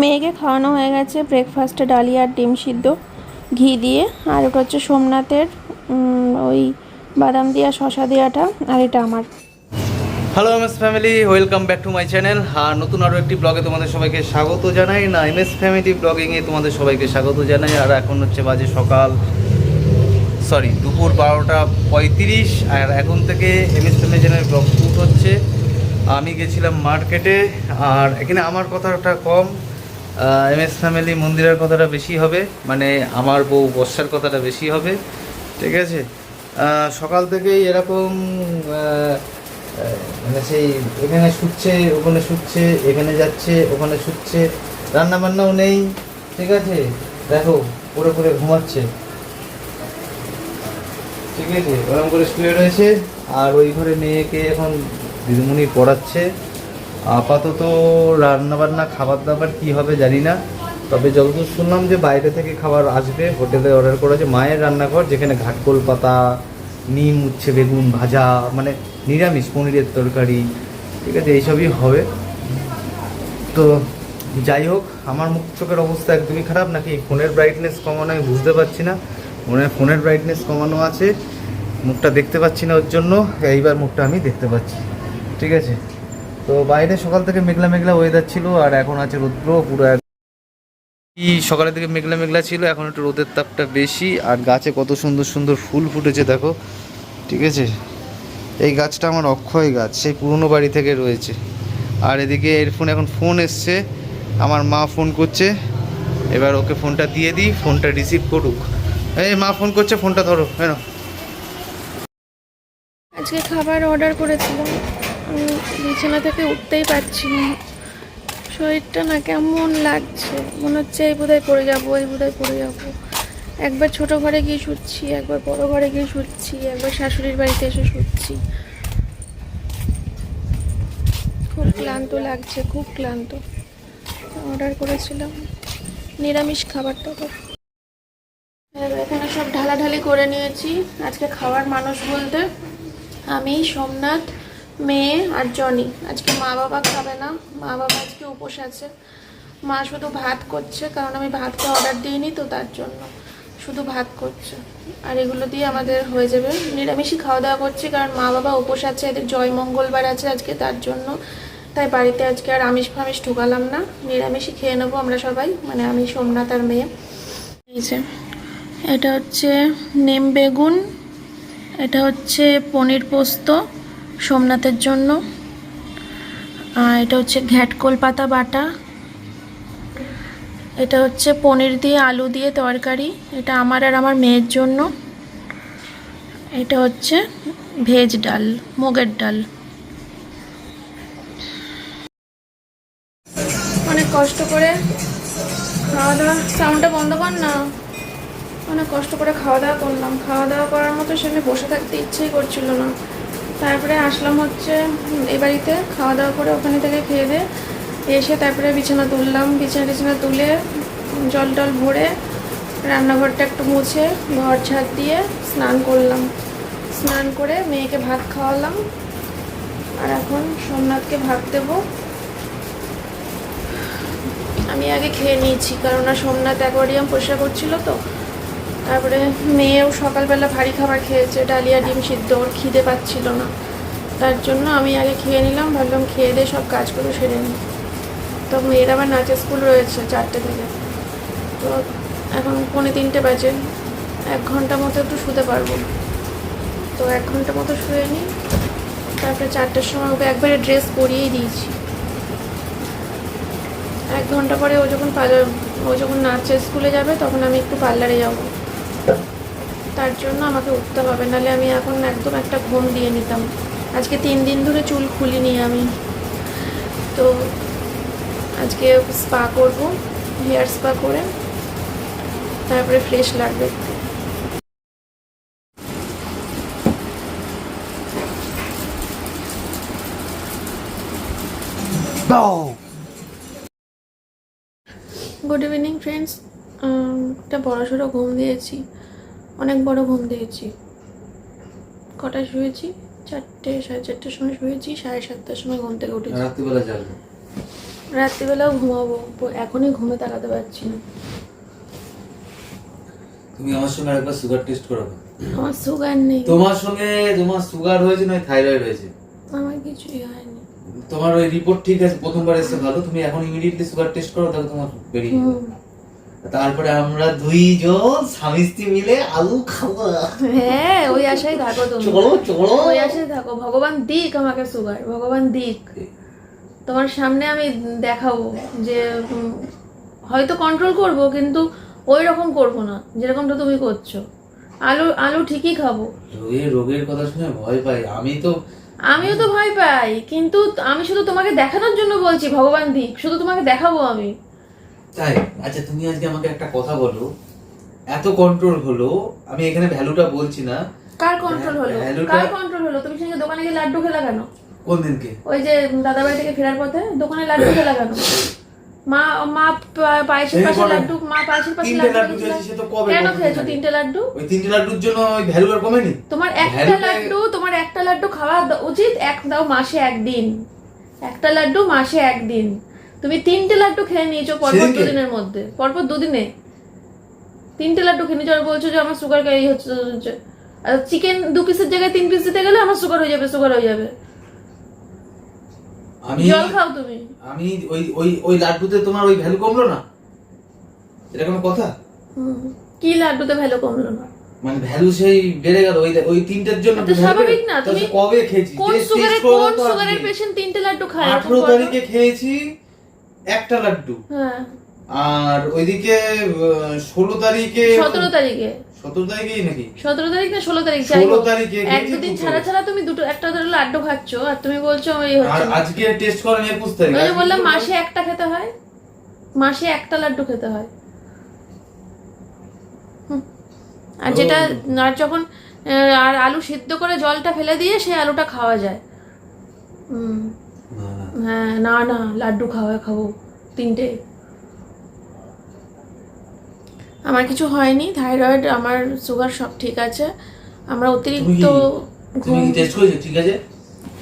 মেয়েকে খাওয়ানো হয়ে গেছে ব্রেকফাস্টে ডালিয়া আর ডিম সিদ্ধ। ঘি দিয়ে, আর ওটা হচ্ছে সোমনাথের ওই বাদাম দিয়া শশা দেওয়াটা, আর এটা আমার। Hello M S family welcome back to my channel আর নতুন আরও একটি ব্লগে তোমাদের সবাইকে স্বাগত জানাই। না এম এস ফ্যামিলি ব্লগিংয়ে তোমাদের সবাইকে স্বাগত জানাই। আর এখন হচ্ছে বাজে সকাল সরি দুপুর বারোটা পঁয়ত্রিশ। আর এখন থেকে M S family channel vlog shoot হচ্ছে। আমি গেছিলাম মার্কেটে, আর এখানে আমার কথাটা কম এম এস ফ্যামিলি মন্দিরের কথাটা বেশি হবে মানে আমার বউ বর্ষার কথাটা বেশি হবে, ঠিক আছে? সকাল থেকেই এরকম মানে সেই এখানে শুচ্ছে, ওখানে শুচ্ছে, এখানে যাচ্ছে, ওখানে শুচ্ছে রান্না বান্নাও নেই, ঠিক আছে? দেখো, পরে পরে ঘুমাচ্ছে। ঠিক আছে? ওরকম করে শুয়ে রয়েছে, আর ওই ঘরে মেয়েকে এখন দিদিমণি পড়াচ্ছে। আপাতত রান্নাবান্না খাবার দাবার কি হবে জানি না। তবে যতদূর শুনলাম যে বাইরে থেকে খাবার আসবে, হোটেলে অর্ডার করা করেছে মায়ের রান্নাঘর, যেখানে ঘাটকোল পাতা, নিম, উচ্ছে, বেগুন ভাজা মানে নিরামিষ, পনিরের তরকারি, ঠিক আছে, এইসবই হবে। তো যাই হোক, আমার মুখ চোখের অবস্থা একদমই খারাপ, নাকি ফোনের ব্রাইটনেস কমানো আমি বুঝতে পারছি না। মনে ফোনের ব্রাইটনেস কমানো আছে, মুখটা দেখতে পাচ্ছি না ওর জন্য, এইবার মুখটা আমি দেখতে পাচ্ছি। ঠিক আছে? তো বাইরে সকাল থেকে মেঘলা মেঘলা ওয়েদার ছিল আর এখন আছে রৌদ্র, পুরো সকালের দিকে মেঘলা মেঘলা ছিল, এখন একটু রোদের তাপটা বেশি আর গাছে কত সুন্দর সুন্দর ফুল ফুটেছে দেখো, ঠিক আছে? এই গাছটা আমার অক্ষয় গাছ, সেই পুরনো বাড়ি থেকে রয়েছে। আর এদিকে এর ফোন, এখন ফোন এসছে, আমার মা ফোন করছে, এবার ওকে ফোনটা দিয়ে দিই, ফোনটা রিসিভ করুক। এই মা ফোন করছে, ফোনটা ধরো হ্যাঁ আজকে খাবার অর্ডার করেছিলাম। বিছানা থেকে উঠতেই পারছি না। শরীরটা না কেমন লাগছে। মনে হচ্ছে এই বোধহয় পড়ে যাব, এই বোধহয় পড়ে যাব। একবার ছোট ঘরে গিয়ে শুচ্ছি, একবার বড় ঘরে গিয়ে শুচ্ছি, একবার শাশুড়ির বাড়িতে এসে শুচ্ছি। খুব ক্লান্ত লাগছে, খুব ক্লান্ত। অর্ডার করেছিলাম নিরামিষ খাবার দাবার এখানে সব ঢালাঢালি করে নিয়েছি। আজকে খাওয়ার মানুষ বলতে আমি, সোমনাথ মেয়ে আর জনি। আজকে মা বাবা খাবে না। মা বাবা আজকে উপোস আছে। মা শুধু ভাত করছে, কারণ আমি ভাতটা অর্ডার দিইনি তো তার জন্য। শুধু ভাত করছে। আর এগুলো দিয়ে আমাদের হয়ে যাবে। নিরামিষই খাওয়া দাওয়া করছি, কারণ মা বাবা উপোস আছে, এদের জয় মঙ্গলবার আছে আজকে তার জন্য। তাই বাড়িতে আজকে আর আমিষ ফামিষ ঢুকালাম না। নিরামিষই খেয়ে নেব আমরা সবাই মানে আমি সোমনাথ আর মেয়ে। যে, এটা হচ্ছে নেম বেগুন, এটা হচ্ছে পনির পোস্ত। সোমনাথের জন্য। এটা হচ্ছে ঘ্যাটকোল পাতা বাটা। এটা হচ্ছে পনির দিয়ে আলু দিয়ে তরকারি। এটা আমার আর আমার মেয়ের জন্য। এটা হচ্ছে ভেজ ডাল, মুগের ডাল। অনেক কষ্ট করে খাওয়া দাওয়া সাউন্ডটা বন্ধ কর না। অনেক কষ্ট করে খাওয়া দাওয়া করলাম। খাওয়া দাওয়া করার মতো সেখানে বসে থাকতে ইচ্ছেই করছিল না। তারপরে আসলাম হচ্ছে এ বাড়িতে, খাওয়া দাওয়া করে ওখানে থেকে খেয়ে দিয়ে এসে তারপরে বিছানা তুললাম। বিছানা টিছানা তুলে জল টল ভরে রান্নাঘরটা একটু মুছে ঘর ছাদ দিয়ে স্নান করলাম। স্নান করে মেয়েকে ভাত খাওয়ালাম। আর এখন সোমনাথকে ভাত দেবো। আমি আগে খেয়ে নিয়েছি, কারণ সোমনাথ অ্যাকোয়ারিয়াম পরিষ্কার করছিল তো। তারপরে মেয়েও সকালবেলা ভারী খাবার খেয়েছে, ডালিয়া ডিম সিদ্ধ, ওর খিদে পাচ্ছিল না। তার জন্য আমি আগে খেয়ে নিলাম, ভাবলাম খেয়ে দিয়ে সব কাজগুলো সেরে নিই। তো মেয়ের আবার নাচের স্কুল রয়েছে চারটে থেকে। তো এখন পৌনে তিনটে বাজে, এক ঘণ্টা মতো একটু শুতে পারব। তো এক ঘণ্টা মতো শুয়ে নিই, তারপরে চারটের সময় ওকে একবারে ড্রেস পরিয়েই দিয়েছি। এক ঘণ্টা পরে ও যখন পার্লার ও যখন নাচের স্কুলে যাবে, তখন আমি একটু পার্লারে যাব। তার জন্য আমাকে উঠতে হবে নাহলে আমি এখন একদম একটা ঘুম দিয়ে নিতাম। আজকে তিন দিন ধরে চুল খুলিনি আমি। তো আজকে স্পা করব হেয়ার স্পা করে তারপরে ফ্রেশ লাগবে গুড ইভিনিং ফ্রেন্ডস একটা বড় সড়ো ঘুম দিয়েছি। অনেক বড় ঘুম দিয়েছি। কটায় শুয়েছি? চারটে সাড়ে চারটের সময় শুয়েছি সাড়ে সাতটার সময় ঘুম থেকে উঠেছি। রাত্রিবেলা রাত্রিবেলাও ঘুমাবো এখনই ঘুমে তাকাতে পারছি না। তুমি আমার সঙ্গে একবার সুগার টেস্ট করাবে। আমার সুগার নেই। তোমার সঙ্গে তোমার সুগার হয়েছে নয় থাইরয়েড হয়েছে। আমার কিছুই হয়নি। তোমার ওই রিপোর্ট ঠিক আছে প্রথমবার এসে ভালো। তুমি এখন ইমিডিয়েটলি সুগার টেস্ট করো তাহলে তোমার বেরিয়ে যাবে। তারপরে আমরা দুইজন স্বামী স্ত্রী মিলে আলু খাব। হ্যাঁ ওই আশাই থাকো তুমি। চলো চলো। ওই আশাই থাকো। ভগবান দিক আমাকে সুগার ভগবান দিক। তোমার সামনে আমি দেখাবো যে হয়তো কন্ট্রোল করব কিন্তু ওই রকম করব না যেরকমটা তুমি করছ। আলু আলু ঠিকই খাব। রোগের রোগের কথা শুনে ভয় পাই। আমি তো আমিও তো ভয় পাই কিন্তু আমি শুধু তোমাকে দেখানোর জন্য বলছি ভগবান দিক। শুধু তোমাকে দেখাবো আমি। তাই? আচ্ছা তুমি আজকে আমাকে একটা কথা বলো। এত কন্ট্রোল হলো আমি এখানে ভ্যালুটা বলছি না। কার কন্ট্রোল হলো? কার কন্ট্রোল হলো? তুমি সঙ্গে দোকানে গিয়ে লাড্ডু খেলা কেন? কোন দিনকে? ওই যে দাদা বাড়ি থেকে ফেরার পথে দোকানে লাড্ডু খেলা কেন? মা মা পায়েসের পাশে লাড্ডু মা পায়েসের পাশে লাড্ডু। খেয়েছি, সে তো কবে কেন খেয়েছো তিনটে লাড্ডু? ওই তিনটে লাড্ডুর জন্য ওই ভ্যালু আর কমেনি? তোমার একটা লাড্ডু তোমার একটা লাড্ডু খাওয়া উচিত এক দাও মাসে একদিন। একটা লাড্ডু মাসে একদিন। তুমি তিনটে লাড্ডু খেয়ে নিয়েছো পরপর দুদিনের মধ্যে। পরপর দুদিনে। তিনটে লাড্ডু খেয়ে নিয়েছো আর বলছো যে আমার সুগার এই হচ্ছে। আর চিকেন দু পিসের জায়গায় তিন পিস দিতে গেলে আমার সুগার হয়ে যাবে সুগার হয়ে যাবে। আমি জল খাও তুমি। আমি ওই ওই ওই লাড্ডুতে তোমার ওই ভ্যালু কমলো না? এটা কোনো কথা? কি লাড্ডুতে ভ্যালু কমলো না? মানে ভ্যালু সেই বেড়ে গেল ওই ওই তিনটের জন্য স্বাভাবিক না, তুমি- কবে খেয়েছি কোন সুগারের কোন সুগারের পেশেন্ট তিনটে লাড্ডু খায়? এরকম আঠারো বলো? তারিখে খেয়েছি। একটা লাড্ডু। হ্যাঁ। আর ওইদিকে ষোলো তারিখে সতেরো তারিখে। সতেরো তারিখেই নাকি? সতেরো তারিখ না ষোলো তারিখ? ষোলো তারিখে এক দুদিন ছাড়া ছাড়া তুমি দুটো একটা ধরে লাড্ডু খাচ্ছ আর তুমি বলছো আর হচ্ছে আজকে টেস্ট করেন একুশ তারিখ। ওই আজকে বললাম মাসে একটা খেতে হয়। মাসে একটা লাড্ডু খেতে হয়। হুম। আর যেটা আর যখন আর আলু সিদ্ধ করে জলটা ফেলে দিয়ে সেই আলুটা খাওয়া যায়। হুম। হ্যাঁ না না লাড্ডু খাওয়া খাব তিনটে। আমার কিছু হয়নি থাইরয়েড আমার সুগার সব ঠিক আছে। আমরা অতিরিক্ত ঘুম ঠিক আছে?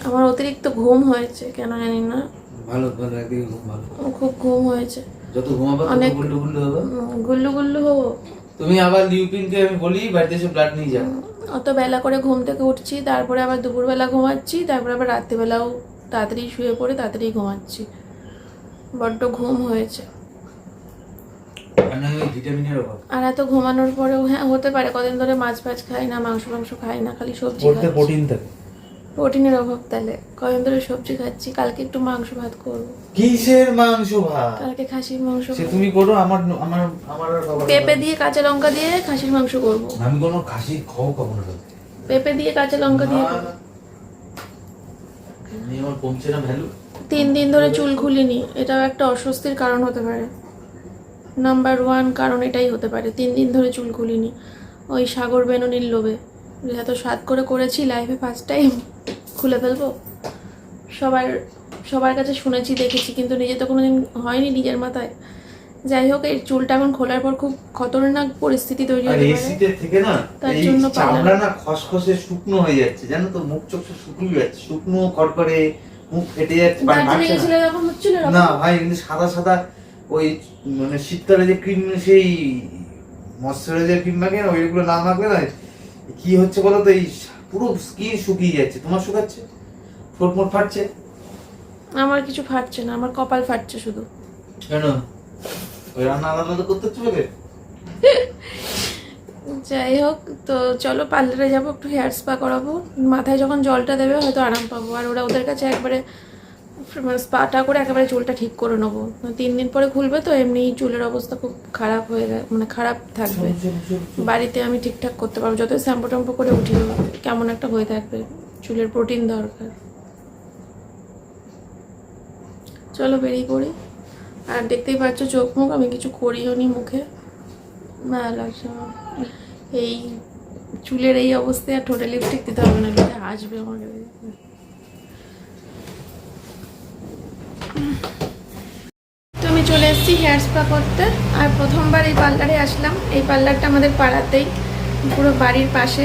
আমার অতিরিক্ত ঘুম হয়েছে কেন জানি না। ভালো ভালো একদিকে খুব ভালো। খুব ঘুম হয়েছে। যত ঘুমাবে অনেক- গুল্লু গুল্লু হবে। গুল্লু গুল্লু হব। তুমি আবার লিউপিনকে আমি বলি বাড়িতে এসে ব্লাড নিয়ে যাও। অত বেলা করে ঘুম থেকে উঠছি তারপরে আবার দুপুরবেলা ঘুমাচ্ছি তারপরে আবার রাত্রিবেলাও তাড়াতাড়ি শুয়ে পড়ে তাড়াতাড়ি ঘুমাচ্ছি। বড্ড ঘুম হয়েছে। আর এত ঘুমানোর পরেও হ্যাঁ হতে পারে কদিন ধরে মাছ ফাছ খাই না মাংস মাংস খাই না খালি সবজি প্রোটিন থাকে। প্রোটিনের অভাব তাহলে। কদিন ধরে সবজি খাচ্ছি কালকে একটু মাংস ভাত করব। কিসের মাংস ভাত? কালকে খাসির মাংস সে তুমি করো আমার আমার আমার পেঁপে দিয়ে কাঁচা লঙ্কা দিয়ে খাসির মাংস করব। আমি কোনো খাসি খাও কখনো না পেঁপে দিয়ে কাঁচা লঙ্কা দিয়ে না, না। এমনি আমার কমছে না ভ্যালু তিন দিন ধরে চুল খুলিনি, এটাও একটা অস্বস্তির কারণ হতে পারে। নাম্বার ওয়ান কারণ এটাই হতে পারে, তিন দিন ধরে চুল খুলিনি। ওই সাগর বেনুনির লোভে। এত স্বাদ করে করেছি লাইফে ফার্স্ট টাইম খুলে ফেলব? সবার সবার কাছে শুনেছি, দেখেছি, কিন্তু নিজে তো কোনোদিন হয়নি নিজের মাথায়। যাই হোক এই চুলটা এখন খোলার পর খুব খতরনাক পরিস্থিতি তৈরি পারে। এসিতে থেকে না তার জন্য চামড়া না খসখসে শুকনো হয়ে যাচ্ছে জানো তো মুখ চোখ সব শুকিয়ে যাচ্ছে শুকনো খড়খড়ে মুখ ফেটে যাচ্ছে মানে দার্জিলিং বাড়ছে ছিল এরকম হচ্ছিল? না ভাই কিন্তু সাদা সাদা ওই মানে শীতকালে যে ক্রিম সেই ময়শ্চারাইজার ক্রিম মাখে না ওইগুলো না মাখলে না কি হচ্ছে বলো তো এই পুরো স্কিন শুকিয়ে যাচ্ছে। তোমার শুকাচ্ছে? ঠোঁট মোট ফাটছে? আমার কিছু ফাটছে না আমার কপাল ফাটছে শুধু। কেন? ওই রান্না আলাদা করতে হচ্ছে যাই হোক তো চলো পার্লারে যাব একটু হেয়ার স্পা করাবো। মাথায় যখন জলটা দেবে হয়তো আরাম পাবো। আর ওরা ওদের কাছে একবারে মানে স্পাটা করে একেবারে চুলটা ঠিক করে নেব। তিন দিন পরে খুলবে তো এমনি চুলের অবস্থা খুব খারাপ হয়ে যায় মানে খারাপ থাকবে। বাড়িতে আমি ঠিকঠাক করতে পারব যত শ্যাম্পু ট্যাম্পু করে উঠি কেমন একটা হয়ে থাকবে। চুলের প্রোটিন দরকার। চলো বেরিয়ে পড়ি। আর দেখতেই পাচ্ছ চোখ মুখ, আমি কিছু করিও নি মুখে। না, লাগছে এই চুলের এই অবস্থায় আর ঠোঁটে লিপস্টিক দিতে হবে না লোকে আসবে আমাকে। তো আমি চলে এসেছি হেয়ার স্পা করতে, আর প্রথমবার এই পার্লারে আসলাম। এই পার্লারটা আমাদের পাড়াতেই, পুরো বাড়ির পাশে।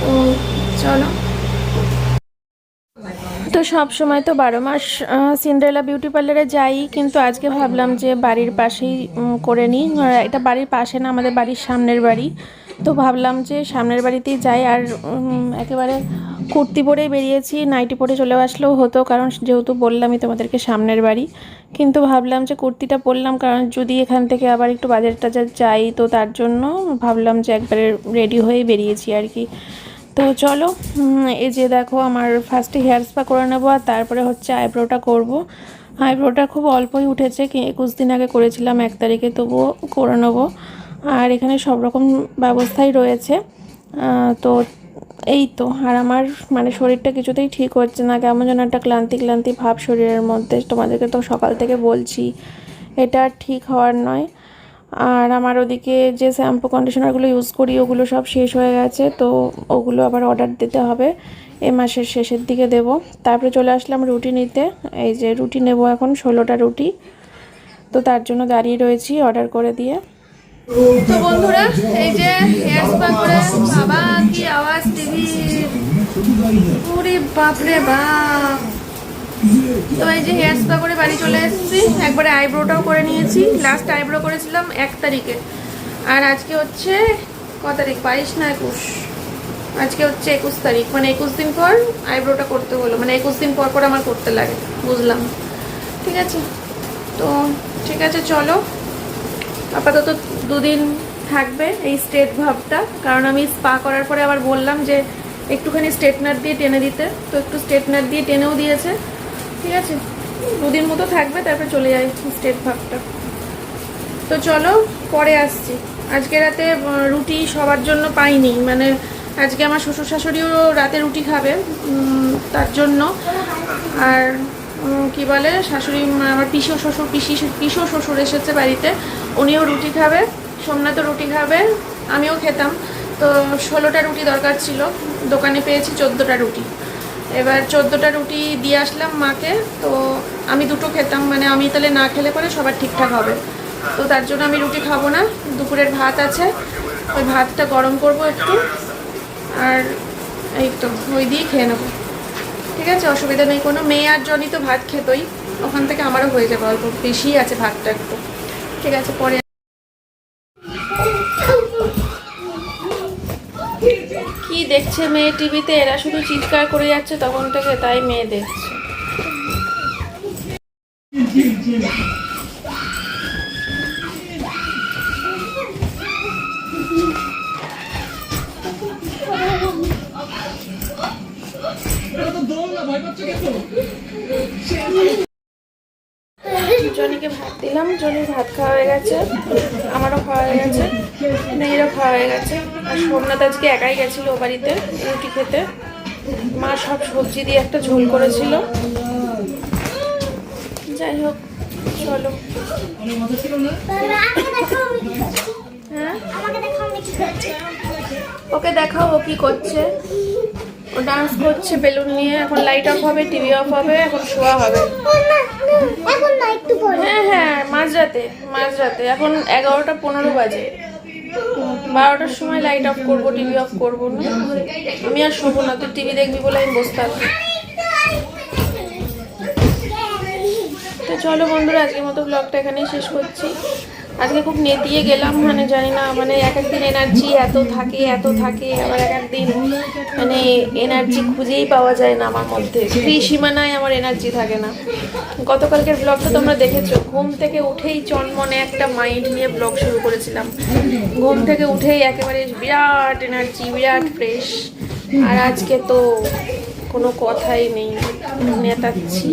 তো চলো। তো সব সময় তো বারো মাস সিন্ড্রেলা বিউটি পার্লারে যাই, কিন্তু আজকে ভাবলাম যে বাড়ির পাশেই করে নিই। এটা বাড়ির পাশে না, আমাদের বাড়ির সামনের বাড়ি। তো ভাবলাম যে সামনের বাড়িতেই যাই, আর একেবারে কুর্তি পরেই বেরিয়েছি, নাইটি পরে চলে আসলেও হতো, কারণ যেহেতু বললামই তোমাদেরকে সামনের বাড়ি। কিন্তু ভাবলাম যে কুর্তিটা পরলাম, কারণ যদি এখান থেকে আবার একটু বাজার টাজার যাই, তো তার জন্য ভাবলাম যে একবারে রেডি হয়ে বেরিয়েছি আর কি। তো চলো এই যে দেখো আমার ফার্স্টে হেয়ার স্পা করে নেব আর তারপরে হচ্ছে আইব্রোটা করব। আইব্রোটা খুব অল্পই উঠেছে একুশ দিন আগে করেছিলাম, এক তারিখে তবুও করে নেব। আর এখানে সব রকম ব্যবস্থাই রয়েছে। তো এই তো, আর আমার মানে শরীরটা কিছুতেই ঠিক হচ্ছে না, কেমন যেন একটা ক্লান্তি ক্লান্তি ভাব শরীরের মধ্যে। তোমাদেরকে তো সকাল থেকে বলছি, এটা ঠিক হওয়ার নয়। আর আমার ওদিকে যে শ্যাম্পু কন্ডিশনারগুলো ইউজ করি, ওগুলো সব শেষ হয়ে গেছে, তো ওগুলো আবার অর্ডার দিতে হবে। এ মাসের শেষের দিকে দেব। তারপরে চলে আসলাম রুটি নিতে। এই যে রুটি নেব এখন, ষোলোটা রুটি। তো তার জন্য দাঁড়িয়ে রয়েছি অর্ডার করে দিয়ে। তো বন্ধুরা, এই যে বাবা, কি আওয়াজ টিভি ওরে বাপরে বাপ। তো এই যে হেয়ার স্পা করে বাড়ি চলে এসেছি। একবারে আইব্রোটাও করে নিয়েছি। লাস্ট আইব্রো করেছিলাম এক তারিখে। আর আজকে হচ্ছে ক তারিখ? বাইশ না একুশ? আজকে হচ্ছে একুশ তারিখ। মানে একুশ দিন পর আইব্রোটা করতে হলো। মানে একুশ দিন পর পর আমার করতে লাগে। বুঝলাম। ঠিক আছে? তো ঠিক আছে, চলো। আপাতত দুদিন থাকবে এই স্ট্রেট ভাবটা। কারণ আমি স্পা করার পরে আবার বললাম যে, একটুখানি স্ট্রেটনার দিয়ে টেনে দিতে। তো একটু স্ট্রেটনার দিয়ে টেনেও দিয়েছে। ঠিক আছে? দুদিন মতো থাকবে, তারপরে চলে যায় স্ট্রেট ভাবটা তো চলো, পরে আসছি। আজকে রাতে রুটি সবার জন্য পাইনি। মানে আজকে আমার শ্বশুর শাশুড়িও রাতে রুটি খাবে তার জন্য। আর কি বলে, শাশুড়ি আমার পিসো শ্বশুর, পিসি পিসো শ্বশুর এসেছে বাড়িতে। উনিও রুটি খাবে, সোমনাথও রুটি খাবে, আমিও খেতাম। তো ষোলোটা রুটি দরকার ছিল, দোকানে পেয়েছি চোদ্দোটা রুটি। এবার চোদ্দোটা রুটি দিয়ে আসলাম মাকে, তো আমি দুটো খেতাম মানে আমি তাহলে না খেলে পরে সবার ঠিকঠাক হবে। তো তার জন্য আমি রুটি খাব না, দুপুরের ভাত আছে, ওই ভাতটা গরম করব একটু, আর এই তো ওই দিয়ে খেয়ে নেব। ঠিক আছে, অসুবিধা নেই, কোনো মেয়ে আর জনই তো ভাত খেতই, ওখান থেকে আমারও হয়ে যাবে অল্প বেশি আছে ভাতটা একটু। ঠিক আছে, পরে কি দেখছে মেয়ে টিভিতে? এরা শুধু চিৎকার করে যাচ্ছে তখন থেকে তাই মেয়ে দেখছে। জনিকে ভাত দিলাম জনির ভাত খাওয়া হয়ে গেছে আমারও খাওয়া হয়ে গেছে মেয়েরও খাওয়া হয়ে গেছে। আর সোমনাথ আজকে একাই গেছিল ও বাড়িতে রুটি খেতে। মা সব সবজি দিয়ে একটা ঝোল করেছিল। যাই হোক চলো। হ্যাঁ? ওকে দেখাও ও কি করছে। ও ডান্স করছে বেলুন নিয়ে। এখন লাইট অফ হবে টিভি অফ হবে, এখন শোয়া হবে। হ্যাঁ হ্যাঁ মাঝরাতে মাঝরাতে। এখন এগারোটা পনেরো বাজে। বারোটার সময় লাইট অফ করব টিভি অফ করব না। আমি আর শোবো না, তুই টিভি দেখবি বলে আমি বসে তো চলো বন্ধুরা, আজকের মতো ব্লগটা এখানেই শেষ করছি। আজকে খুব নেতিয়ে গেলাম মানে জানি না মানে এক একদিন এনার্জি এত থাকে এত থাকে, আবার এক একদিন মানে এনার্জি খুঁজেই পাওয়া যায় না আমার মধ্যে। ফ্রি সীমানায় আমার এনার্জি থাকে না। গতকালকের ব্লগটা তোমরা দেখেছ? ঘুম থেকে উঠেই চনমনে একটা মাইন্ড নিয়ে ব্লগ শুরু করেছিলাম। ঘুম থেকে উঠেই একেবারে বিরাট এনার্জি বিরাট ফ্রেশ আর আজকে তো কোনো কথাই নেই, নেতাচ্ছি।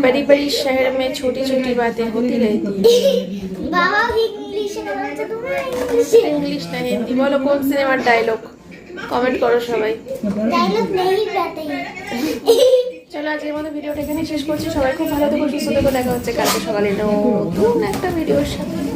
बड़ी बड़ी शहर में छोटी छोटी बातें होती रहती इंग्लिश ना हिंदी बोलो कौन सिनेमा डायलॉग कमेंट करो सबाई डायलॉग नहीं চলো, আজকের মতো ভিডিওটা এখানে শেষ করছি। সবাই খুব ভালো থেকো, সুস্থ থেকো, দেখা হচ্ছে কালকে সকালে নতুন একটা ভিডিওর সাথে।